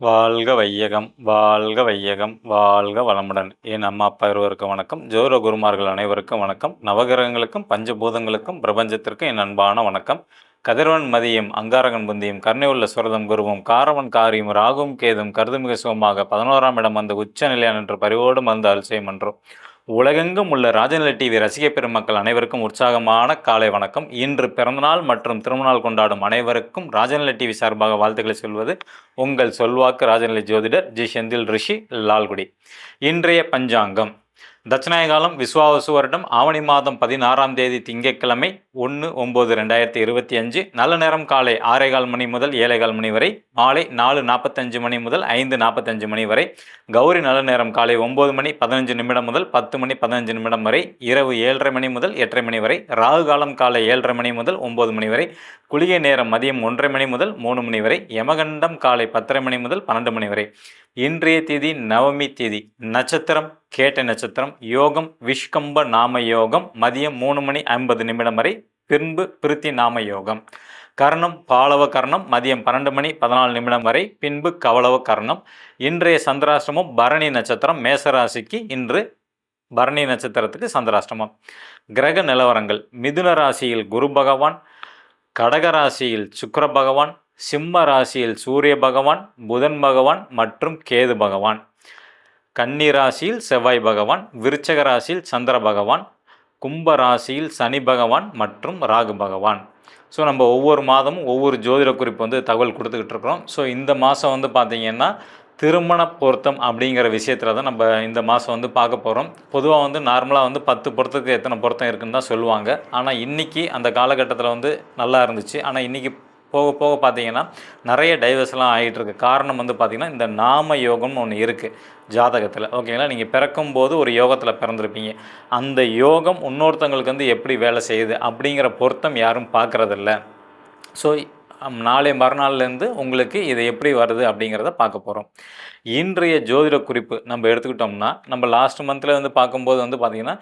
வாழ்க வையகம் வாழ்க வையகம் வாழ்க வளமுடன். என் அம்மா அப்பா இருவருக்கும் வணக்கம். ஜோர குருமார்கள் அனைவருக்கும் வணக்கம். நவகிரகங்களுக்கும் பஞ்சபூதங்களுக்கும் பிரபஞ்சத்திற்கும் என் அன்பான வணக்கம். கதிரவன் மதியம் அங்காரகன் புந்தியும் கருணை உள்ள சுரதம் குருவும் காரவன் காரியும் ராகும் கேதும் கருதுமிக சுகமாக பதினோராம் இடம் அந்த உச்ச நிலையான் என்று பரிவோடு மருந்து அல்சயம் என்றும் உலகெங்கும் உள்ள ராஜநிலை டிவி ரசிக பெருமக்கள் அனைவருக்கும் உற்சாகமான காலை வணக்கம். இன்று பிறந்தநாள் மற்றும் திருமணநாள் கொண்டாடும் அனைவருக்கும் ராஜநிலை டிவி சார்பாக வாழ்த்துக்களை சொல்வது உங்கள் சொல்வாக்கு ராஜநிலை ஜோதிடர் ஜி செந்தில் ரிஷி லால்குடி. இன்றைய பஞ்சாங்கம். தட்சிணாயகாலம் விஸ்வாவசு வருடம் ஆவணி மாதம் பதினாறாம் தேதி திங்கட்கிழமை ஒன்று ஒம்பது ரெண்டாயிரத்தி இருபத்தி அஞ்சு நல்ல நேரம் காலை ஆறேகால் மணி முதல் ஏழேகால் மணி வரை மாலை நாலு நாற்பத்தஞ்சு மணி முதல் ஐந்து நாற்பத்தஞ்சு மணி வரை கௌரி நல்ல நேரம் காலை ஒம்பது மணி பதினஞ்சு நிமிடம் முதல் பத்து மணி பதினஞ்சு நிமிடம் வரை இரவு ஏழரை மணி முதல் எட்டரை மணி வரை ராகு காலம் காலை ஏழரை மணி முதல் ஒம்பது மணி வரை குளிகை நேரம் மதியம் ஒன்றரை மணி முதல் மூணு மணி வரை யமகண்டம் காலை பத்தரை மணி முதல் பன்னெண்டு மணி வரை. இன்றைய தேதி நவமி தேதி. நட்சத்திரம் கேட்ட நட்சத்திரம் யோகம் விஷ்கம்ப நாம யோகம் மதியம் மூணு மணி ஐம்பது நிமிடம் வரை பின்பு பிரித்தி நாம யோகம். கர்ணம் பாலவ கர்ணம் மதியம் பன்னெண்டு மணி பதினாலு நிமிடம் வரை பின்பு கவளவ கர்ணம். இன்றைய சந்திராசிரமம் பரணி நட்சத்திரம் மேசராசிக்கு இன்று பரணி நட்சத்திரத்துக்கு சந்திராஷ்டமம். கிரக நிலவரங்கள் மிதுன ராசியில் குரு பகவான் கடக ராசியில் பகவான் சிம்ம ராசியில் சூரிய பகவான் புதன் பகவான் மற்றும் கேது பகவான். கன்னி ராசியில் செவ்வாய் பகவான் விருச்சக ராசியில் சந்திர பகவான் கும்ப ராசியில் சனி பகவான் மற்றும் ராகு பகவான். ஸோ நம்ம ஒவ்வொரு மாதமும் ஒவ்வொரு ஜோதிட குறிப்பு வந்து தகவல் கொடுத்துக்கிட்டு இருக்கிறோம். ஸோ இந்த மாதம் வந்து பார்த்திங்கன்னா திருமண பொருத்தம் அப்படிங்கிற விஷயத்தில் தான் நம்ம இந்த மாதம் வந்து பார்க்க போகிறோம் பொதுவாக வந்து நார்மலாக வந்து பத்து பொருத்தத்துக்கு எத்தனை பொருத்தம் இருக்குன்னு தான் சொல்லுவாங்க. ஆனால் இன்றைக்கி அந்த காலகட்டத்தில் வந்து நல்லா இருந்துச்சு. ஆனால் இன்றைக்கி போக போக பார்த்தீங்கன்னா நிறைய டைவர்ஸ்லாம் ஆகிட்டு இருக்கு. காரணம் வந்து பார்த்திங்கன்னா இந்த நாம யோகம்னு ஒன்று இருக்குது ஜாதகத்தில். ஓகேங்களா நீங்கள் பிறக்கும்போது ஒரு யோகத்தில் பிறந்திருப்பீங்க. அந்த யோகம் இன்னொருத்தவங்களுக்கு வந்து எப்படி வேலை செய்யுது அப்படிங்கிற பொருத்தம் யாரும் பார்க்குறதில்ல. ஸோ நாளை மறுநாள்லேருந்து உங்களுக்கு இது எப்படி வருது அப்படிங்கிறத பார்க்க போகிறோம் இன்றைய ஜோதிட குறிப்பு நம்ம எடுத்துக்கிட்டோம்னா நம்ம லாஸ்ட் மந்தில் வந்து பார்க்கும்போது வந்து பார்த்திங்கன்னா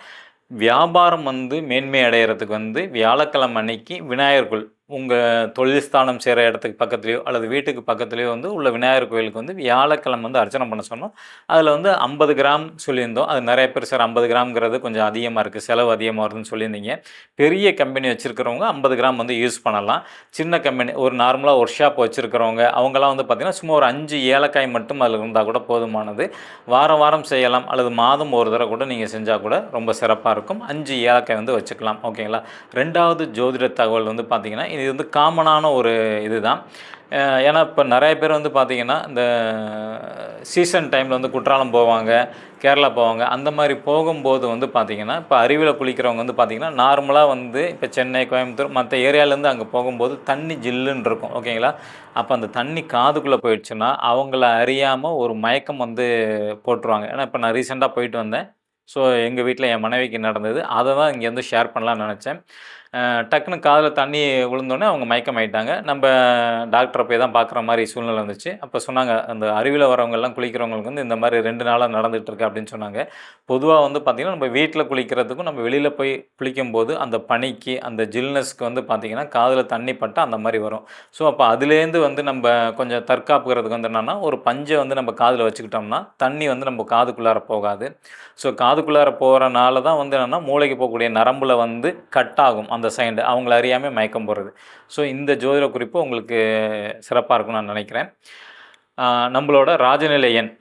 வியாபாரம் வந்து மேன்மை அடைகிறதுக்கு வந்து வியாழக்கிழமை அன்னைக்கு விநாயகர்கள் உங்கள் தொழில் ஸ்தானம் செய்கிற இடத்துக்கு பக்கத்துலேயோ அல்லது வீட்டுக்கு பக்கத்துலேயோ வந்து உள்ள விநாயகர் கோயிலுக்கு வந்து வியாழக்கிழமை வந்து அர்ச்சனை பண்ண சொன்னோம். அதில் வந்து ஐம்பது கிராம் சொல்லியிருந்தோம். அது நிறைய பேர் சார் ஐம்பது கிராம்ங்கிறது கொஞ்சம் அதிகமாக இருக்குது செலவு அதிகமாக வருதுன்னு சொல்லியிருந்தீங்க. பெரிய கம்பெனி வச்சுருக்கிறவங்க ஐம்பது கிராம் வந்து யூஸ் பண்ணலாம். சின்ன கம்பெனி ஒரு நார்மலாக ஒர்க் ஷாப் வச்சுருக்கிறவங்க அவங்களாம் வந்து பார்த்திங்கன்னா சும்மா ஒரு அஞ்சு ஏலக்காய் மட்டும் அதில் இருந்தால் கூட போதுமானது. வாரம் வாரம் செய்யலாம். அல்லது மாதம் ஒரு தடவை கூட நீங்கள் செஞ்சால் கூட ரொம்ப சிறப்பாக இருக்கும். அஞ்சு ஏலக்காய் வந்து வச்சுக்கலாம். ஓகேங்களா? ரெண்டாவது ஜோதிட தகவல் வந்து பார்த்திங்கன்னா இது வந்து காமனான ஒரு இதுதான். ஏன்னா இப்போ நிறைய பேர் வந்து பார்த்திங்கன்னா இந்த சீசன் டைமில் வந்து குற்றாலம் போவாங்க கேரளா போவாங்க அந்த மாதிரி போகும்போது வந்து பார்த்திங்கன்னா இப்போ அருவியில் குளிக்கிறவங்க வந்து பார்த்திங்கன்னா நார்மலாக வந்து இப்போ சென்னை கோயம்புத்தூர் மற்ற ஏரியாலேருந்து அங்கே போகும்போது தண்ணி ஜில்லுன்னு இருக்கும். ஓகேங்களா அப்போ அந்த தண்ணி காதுக்குள்ளே போயிடுச்சுன்னா அவங்கள அறியாமல் ஒரு மயக்கம் வந்து போட்டுருவாங்க. ஏன்னா இப்போ நான் ரீசெண்டாக போயிட்டு வந்தேன். ஸோ எங்கள் வீட்டில் என் மனைவிக்கு நடந்தது. அதை தான் இங்கே வந்து ஷேர் பண்ணலான்னு நினச்சேன். டக்குன்னு காதில் தண்ணி விழுந்தோடனே அவங்க மயக்கம் ஆகிட்டாங்க நம்ம டாக்டரை போய் தான் பார்க்குற மாதிரி சூழ்நிலை வந்துச்சு. அப்போ சொன்னாங்க அந்த அருவியில் வரவங்கெல்லாம் குளிக்கிறவங்களுக்கு வந்து இந்த மாதிரி ரெண்டு நாளாக நடந்துகிட்ருக்கு அப்படின்னு சொன்னாங்க. பொதுவாக வந்து பார்த்திங்கன்னா நம்ம வீட்டில் குளிக்கிறதுக்கும் நம்ம வெளியில் போய் குளிக்கும்போது அந்த பனிக்கு அந்த ஜில்னஸ்க்கு வந்து பார்த்திங்கன்னா காதில் தண்ணி பட்டால் அந்த மாதிரி வரும். ஸோ அப்போ அதுலேருந்து வந்து நம்ம கொஞ்சம் தற்காப்புக்கிறதுக்கு வந்து என்னென்னா ஒரு பஞ்சை வந்து நம்ம காதில் வச்சுக்கிட்டோம்னா தண்ணி வந்து நம்ம காதுக்குள்ளார போகாது. ஸோ காதுக்குள்ளார போகிறனால தான் வந்து என்னென்னா மூளைக்கு போகக்கூடிய நரம்பில் வந்து கட் ஆகும் அந்த சைண்டு அவங்கள அறியாமல் மயக்கம் போடுறது. ஸோ இந்த ஜோதிட குறிப்பு உங்களுக்கு சிறப்பாக இருக்கும்னு நான் நினைக்கிறேன். நம்மளோட ராஜநிலை எண்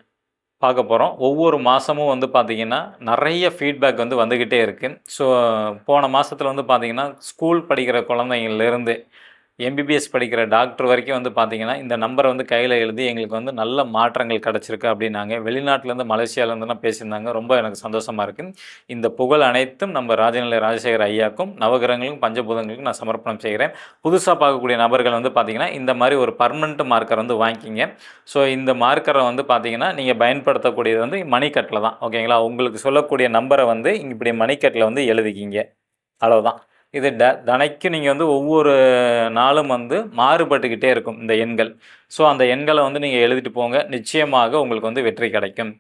பார்க்க போகிறோம் ஒவ்வொரு மாதமும் வந்து பார்த்திங்கன்னா நிறைய ஃபீட்பேக் வந்து வந்துக்கிட்டே இருக்குது ஸோ போன மாதத்தில் வந்து பார்த்திங்கன்னா ஸ்கூல் படிக்கிற குழந்தைங்கள்லேருந்து எம்பிபிஎஸ் படிக்கிற டாக்டர் வரைக்கும் வந்து பார்த்தீங்கன்னா இந்த நம்பரை வந்து கையில் எழுதி எங்களுக்கு வந்து நல்ல மாற்றங்கள் கிடச்சிருக்கு அப்படின்னாங்க. வெளிநாட்டிலேருந்து மலேசியாவிலேருந்துலாம் பேசியிருந்தாங்க. ரொம்ப எனக்கு சந்தோஷமாக இருக்குது இந்த புகழ் அனைத்தும் நம்ம ராஜநிலை ராஜசேகர் ஐயாக்கும் நவகிரகங்களுக்கும் பஞ்சபூதங்களுக்கும் நான் சமர்ப்பணம் செய்கிறேன். புதுசாக பார்க்கக்கூடிய நபர்கள் வந்து பார்த்திங்கன்னா இந்த மாதிரி ஒரு பர்மனெண்ட் மார்க்கர் வந்து வாங்கிக்கிங்க. ஸோ இந்த மார்க்கரை வந்து பார்த்தீங்கன்னா நீங்கள் பயன்படுத்தக்கூடியது வந்து மணிக்கட்டில் தான். ஓகேங்களா உங்களுக்கு சொல்லக்கூடிய நம்பரை வந்து இங்கே இப்படி மணிக்கட்டில் வந்து எழுதிக்கிங்க. அவ்வளோதான் இது ட தனைக்கு நீங்கள் வந்து ஒவ்வொரு நாளும் வந்து மாறுபட்டுக்கிட்டே இருக்கும் இந்த எண்கள். ஸோ அந்த எண்களை வந்து நீங்கள் எழுதிட்டு போங்க. நிச்சயமாக உங்களுக்கு வந்து வெற்றி கிடைக்கும்.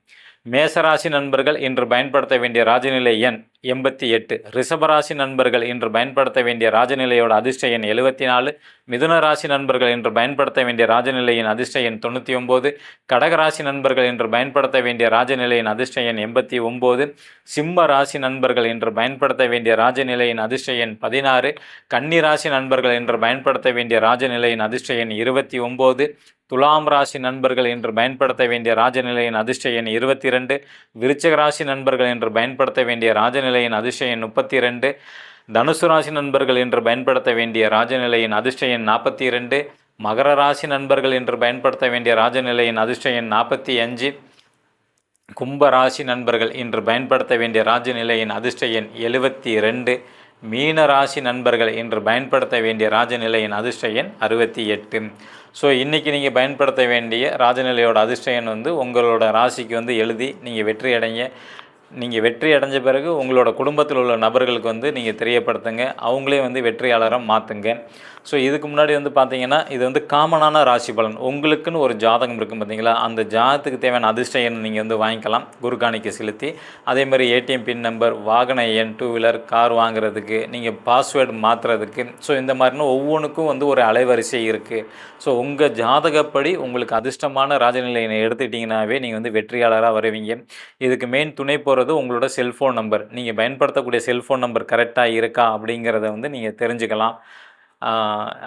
மேசராசி நண்பர்கள் இன்று பயன்படுத்த வேண்டிய ராஜநிலை எண் எண்பத்தி எட்டு. ரிஷபராசி நண்பர்கள் இன்று பயன்படுத்த வேண்டிய ராஜநிலையோட அதிர்ஷ்ட எண் எழுபத்தி நாலு. மிதுன ராசி நண்பர்கள் இன்று பயன்படுத்த வேண்டிய ராஜநிலையின் அதிர்ஷ்ட எண் தொண்ணூற்றி ஒம்பது. கடகராசி நண்பர்கள் இன்று பயன்படுத்த வேண்டிய ராஜநிலையின் அதிர்ஷ்ட எண் எண்பத்தி ஒம்பது. சிம்ம ராசி நண்பர்கள் இன்று பயன்படுத்த வேண்டிய ராஜநிலையின் அதிர்ஷ்ட எண் பதினாறு. கன்னி ராசி நண்பர்கள் இன்று பயன்படுத்த வேண்டிய ராஜநிலையின் அதிர்ஷ்ட எண் இருபத்தி ஒம்பது. துலாம் ராசி நண்பர்கள் என்று பயன்படுத்த வேண்டிய ராஜநிலையின் அதிர்ஷ்ட எண் இருபத்தி ரெண்டு விருச்சக ராசி நண்பர்கள் என்று பயன்படுத்த வேண்டிய ராஜநிலையின் அதிர்ஷ்ட எண் முப்பத்தி ரெண்டு தனுசு ராசி நண்பர்கள் என்று பயன்படுத்த வேண்டிய ராஜநிலையின் அதிர்ஷ்ட எண் நாற்பத்தி இரண்டு மகர ராசி நண்பர்கள் என்று பயன்படுத்த வேண்டிய ராஜநிலையின் அதிர்ஷ்ட எண் நாற்பத்தி அஞ்சு கும்ப ராசி நண்பர்கள் இன்று பயன்படுத்த வேண்டிய ராஜநிலையின் அதிர்ஷ்ட எண் எழுபத்தி ரெண்டு மீன ராசி நண்பர்கள் இன்று பயன்படுத்த வேண்டிய ராஜநிலையின் அதிர்ஷ்ட எண் அறுபத்தி எட்டு. ஸோ இன்றைக்கி நீங்கள் பயன்படுத்த வேண்டிய ராஜநிலையோட அதிர்ஷ்ட வந்து உங்களோட ராசிக்கு வந்து எழுதி நீங்கள் வெற்றி அடைங்க. நீங்கள் வெற்றி அடைஞ்ச பிறகு உங்களோட குடும்பத்தில் உள்ள நபர்களுக்கு வந்து நீங்கள் தெரியப்படுத்துங்க. அவங்களே வந்து வெற்றியாளராக மாற்றுங்க ஸோ இதுக்கு முன்னாடி வந்து பார்த்தீங்கன்னா இது வந்து காமனான ராசி பலன். உங்களுக்குன்னு ஒரு ஜாதகம் இருக்கும் பார்த்தீங்களா அந்த ஜாதகத்துக்கு தேவையான அதிர்ஷ்ட எண் நீங்கள் வந்து வாங்கிக்கலாம். குருகாணிக்கு செலுத்தி. அதே மாதிரி ஏடிஎம் பின் நம்பர் வாகன எண் டூ வீலர் கார் வாங்குறதுக்கு நீங்கள் பாஸ்வேர்டு மாற்றுறதுக்கு ஸோ இந்த மாதிரின்னு ஒவ்வொன்றுக்கும் வந்து ஒரு அலைவரிசை இருக்குது ஸோ உங்கள் ஜாதகப்படி உங்களுக்கு அதிர்ஷ்டமான ராஜநிலையை எடுத்துக்கிட்டிங்கனாவே நீங்கள் வந்து வெற்றியாளராக வருவீங்க. இதுக்கு மெயின் துணை போகிறது உங்களோட செல்ஃபோன் நம்பர் நீங்கள் பயன்படுத்தக்கூடிய செல்ஃபோன் நம்பர் கரெக்டாக இருக்கா அப்படிங்கிறத வந்து நீங்கள் தெரிஞ்சுக்கலாம்.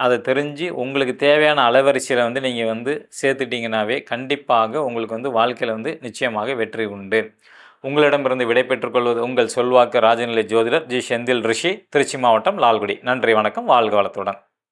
அதை தெரிஞ்சு உங்களுக்கு தேவையான அலைவரிசையில் வந்து நீங்கள் வந்து சேர்த்துட்டிங்கனாவே கண்டிப்பாக உங்களுக்கு வந்து வாழ்க்கையில் வந்து நிச்சயமாக வெற்றி உண்டு. உங்களிடமிருந்து விடை பெற்றுக்கொள்வது உங்கள் சொல்வாக்கு ராஜநிலை ஜோதிடர் ஜி. செந்தில் ரிஷி திருச்சி மாவட்டம் லால்குடி. நன்றி வணக்கம். வாழ்க வளத்துடன்.